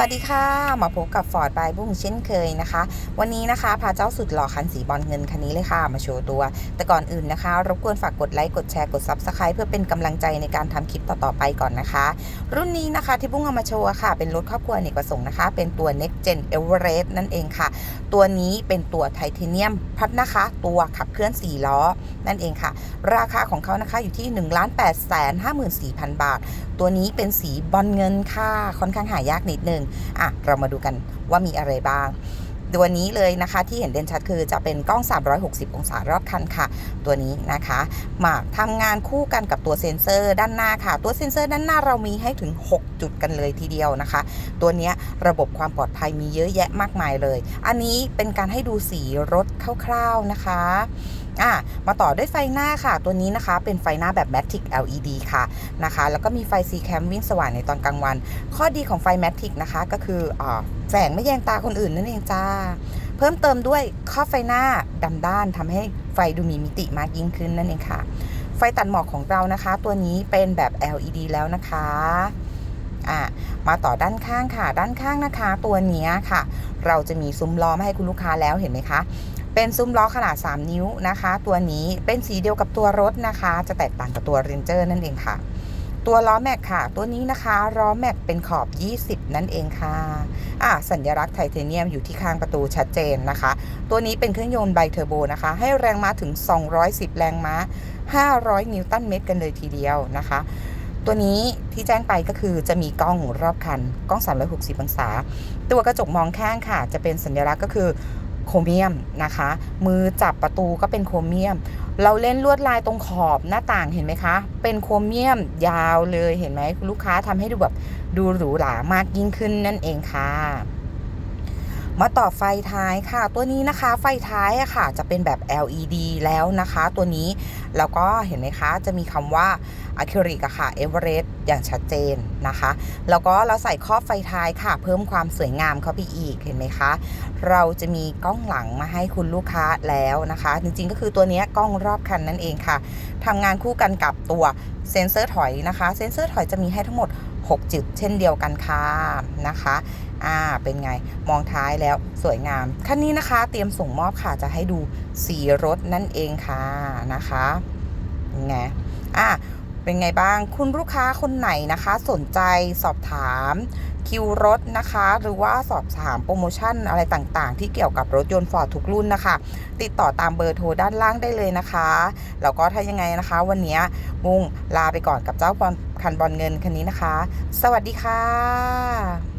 วัสดีค่ะ มาพบกับฟอร์ดบายบุ้งเช่นเคยนะคะ วันนี้นะคะ พาเจ้าสุดหล่อคันสีบอลเงินคันนี้เลยค่ะ มาโชว์ตัว แต่ก่อนอื่นนะคะ รบกวนฝากกดไลค์ กดแชร์กด Subscribe เพื่อเป็นกำลังใจในการทำคลิปต่อ ๆ ไปก่อนนะคะ รุ่นนี้นะคะที่บุ้งเอามาโชว์ค่ะ เป็นรถครอบครัวเนกประสงค์นะคะ เป็นตัว Next Gen Everest นั่นเองค่ะ ตัวนี้เป็นตัวไทเทเนียมพัดนะคะ ตัวขับเคลื่อน 4 ล้อ นั่นเองค่ะ ราคาของเขานะคะอยู่ที่1 8 5 4 0 0 0 บาท ตัวนี้เป็นสีบอลเงินค่ะค่อนข้างหายากนิดนึงอะเรามาดูกันว่ามีอะไรบ้างตัวนี้เลยนะคะที่เห็นเด่นชัดคือจะเป็นกล้อง 360 องศารอบคันค่ะ ตัวนี้นะคะมาทำงานคู่กันกับตัวเซ็นเซอร์ด้านหน้าค่ะ ตัวเซ็นเซอร์ด้านหน้าเรามีให้ถึง 6 จุดกันเลยทีเดียวนะคะ ตัวนี้ระบบความปลอดภัยมีเยอะแยะมากมายเลย อันนี้เป็นการให้ดูสีรถคร่าวๆนะคะ อะมาต่อด้วยไฟหน้าค่ะ ตัวนี้นะคะ เป็นไฟหน้าแบบ Matic LED ค่ะนะคะ แล้วก็มีไฟ C cam วิ่งสว่างในตอนกลางวัน ข้อดีของไฟ Matic นะคะก็คืออแสงไม่แยงตาคนอื่นนั่นเองจ้า เพิ่มเติมด้วยข้อไฟหน้าดำด้านทำให้ไฟดูมีมิติมากยิ่งขึ้นนั่นเองค่ะ ไฟตัดหมอกของเรานะคะ ตัวนี้เป็นแบบ LED แล้วนะคะอะมาต่อด้านข้างค่ะ ด้านข้างนะคะ ตัวนี้ค่ะ เราจะมีซุ้มล้อมาให้คุณลูกค้าแล้วเห็นไหมคะ เป็นซุ้มล้อขนาด 3 นิ้วนะคะ ตัวนี้เป็นสีเดียวกับตัวรถนะคะ จะแตกต่างกับตัว Ranger นั่นเองค่ะ ตัวล้อแม็กค่ะ ตัวนี้นะคะล้อแม็กเป็นขอบ 20 นั่นเองค่ะอะสัญลักษณ์ไทเทเนียมอยู่ที่ข้างประตูชัดเจนนะคะ ตัวนี้เป็นเครื่องยนต์ไบเทอร์โบนะคะ ให้แรงม้าถึง 210 แรงม้า 500 นิวตันเมตรกันเลยทีเดียวนะคะตัวนี้ที่แจ้งไปก็คือจะมีกล้องรอบคัน กล้อง 360 องศา ตัวกระจกมองข้างค่ะ จะเป็นสัญลักษณ์ก็คือ โครเมียมนะคะ มือจับประตูก็เป็นโครเมียม เราเล่นลวดลายตรงขอบหน้าต่างเห็นไหมคะ เป็นโครเมียมยาวเลยเห็นไหมลูกค้าทำให้ดูแบบดูหรูหรามากยิ่งขึ้นนั่นเองค่ะ มาต่อไฟท้ายค่ะ ตัวนี้นะคะไฟท้ายอะค่ะ จะเป็นแบบ LED แล้วนะคะ ตัวนี้แล้วก็เห็นไหมคะ จะมีคำว่าอะคริลิกอะค่ะเอเวอเรสต์อย่างชัดเจนนะคะ แล้วก็เราใส่ครอบไฟท้ายค่ะ เพิ่มความสวยงามเข้าไปอีกเห็นไหมคะ เราจะมีกล้องหลังมาให้คุณลูกค้าแล้วนะคะ จริงๆก็คือตัวนี้กล้องรอบคันนั่นเองค่ะทำงานคู่กันกับตัวเซ็นเซอร์ถอยนะคะ เซ็นเซอร์ถอยจะมีให้ทั้งหมด 6 จุดเช่นเดียวกันค่ะนะคะ อ่า เป็นไง มองท้ายแล้วสวยงาม คันนี้นะคะ เตรียมส่งมอบค่ะ จะให้ดูสีรถนั่นเองค่ะนะคะไงอะเป็นไงบ้าง คุณลูกค้าคนไหนนะคะ สนใจสอบถามคิวรถนะคะ หรือว่าสอบถามโปรโมชั่นอะไรต่างๆ ที่เกี่ยวกับรถยนต์ฟอร์ดทุกรุ่นนะคะ ติดต่อตามเบอร์โทรด้านล่างได้เลยนะคะ แล้วก็ถ้ายังไงนะคะ วันนี้มุงลาไปก่อนกับเจ้าบอลคันบอลเงินคันนี้นะคะ สวัสดีค่ะ